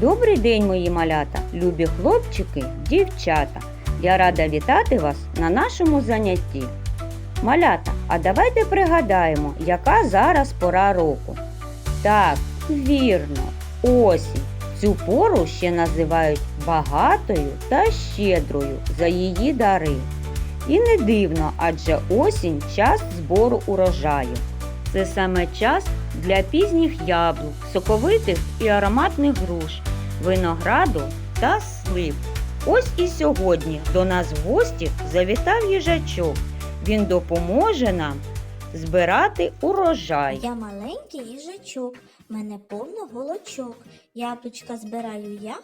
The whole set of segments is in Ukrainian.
Добрий день, мої малята, любі хлопчики, дівчата. Я рада вітати вас на нашому занятті. Малята, а давайте пригадаємо, яка зараз пора року. Так, вірно, осінь. Цю пору ще називають багатою та щедрою за її дари. І не дивно, адже осінь час збору урожаю. Це саме час для пізніх яблук, соковитих і ароматних груш, винограду та слив. Ось і сьогодні до нас в гості завітав їжачок. Він допоможе нам збирати урожай. Я маленький їжачок, мене повно голочок. Яблучка збираю я,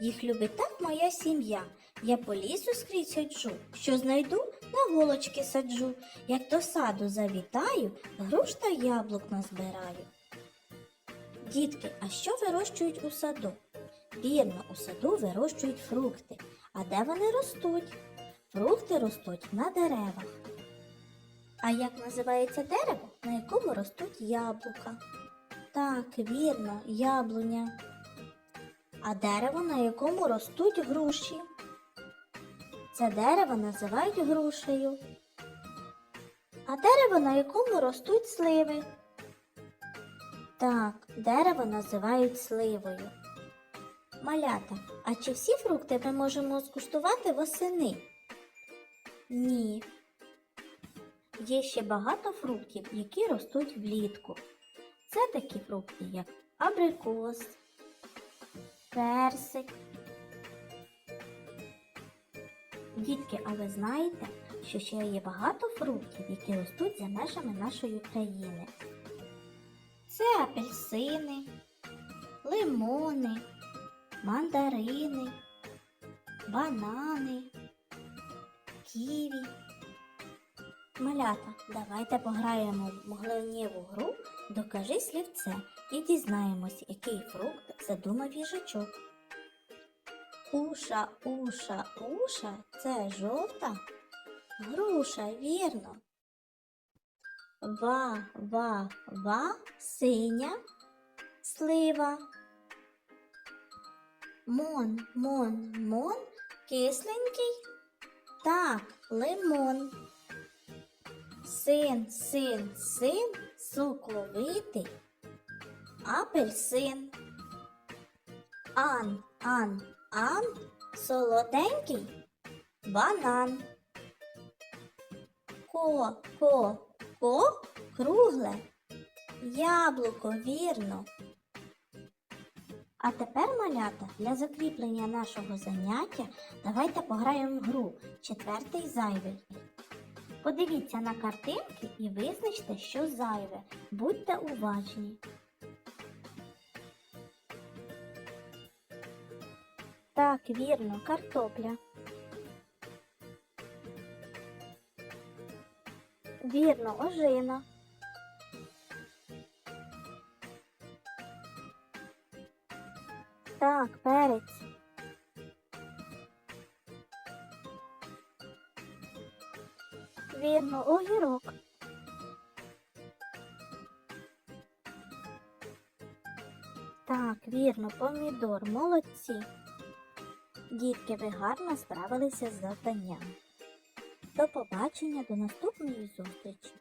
їх любить так моя сім'я. Я по лісу скрізь ходжу, що знайду, на голочки саджу. Як до саду завітаю, груш та яблук назбираю. Дітки, а що вирощують у саду? Вірно, у саду вирощують фрукти. А де вони ростуть? Фрукти ростуть на деревах. А як називається дерево, на якому ростуть яблука? Так, вірно, яблуня. А дерево, на якому ростуть груші? Це дерево називають грушею. А дерево, на якому ростуть сливи? Так, дерево називають сливою. Малята, а чи всі фрукти ми можемо скуштувати восени? Ні. Є ще багато фруктів, які ростуть влітку. Це такі фрукти, як абрикос, персик. Дітки, а ви знаєте, що ще є багато фруктів, які ростуть за межами нашої країни. Це апельсини, лимони, мандарини, банани, ківі. Малята, давайте пограємо в мгленнєву гру Докажи слівце і дізнаємось, який фрукт задумав їжачок. Уша, уша, уша це жовта груша, вірно. Ва, ва, ва синя слива. Мон, мон, мон кисленький. Так, лимон. Син, син, син, соковитий, апельсин. Ан, ан, ан, солоденький, банан. Ко, ко, ко, кругле, яблуко, вірно. А тепер, малята, для закріплення нашого заняття давайте пограємо в гру четвертий зайвий. Подивіться на картинки і визначте, що зайве. Будьте уважні. Так, вірно, картопля. Вірно, ожина. Так, перець. Вірно, огірок. Так, вірно, помідор, молодці. Дітки, ви гарно справилися з завданням. До побачення, до наступної зустрічі.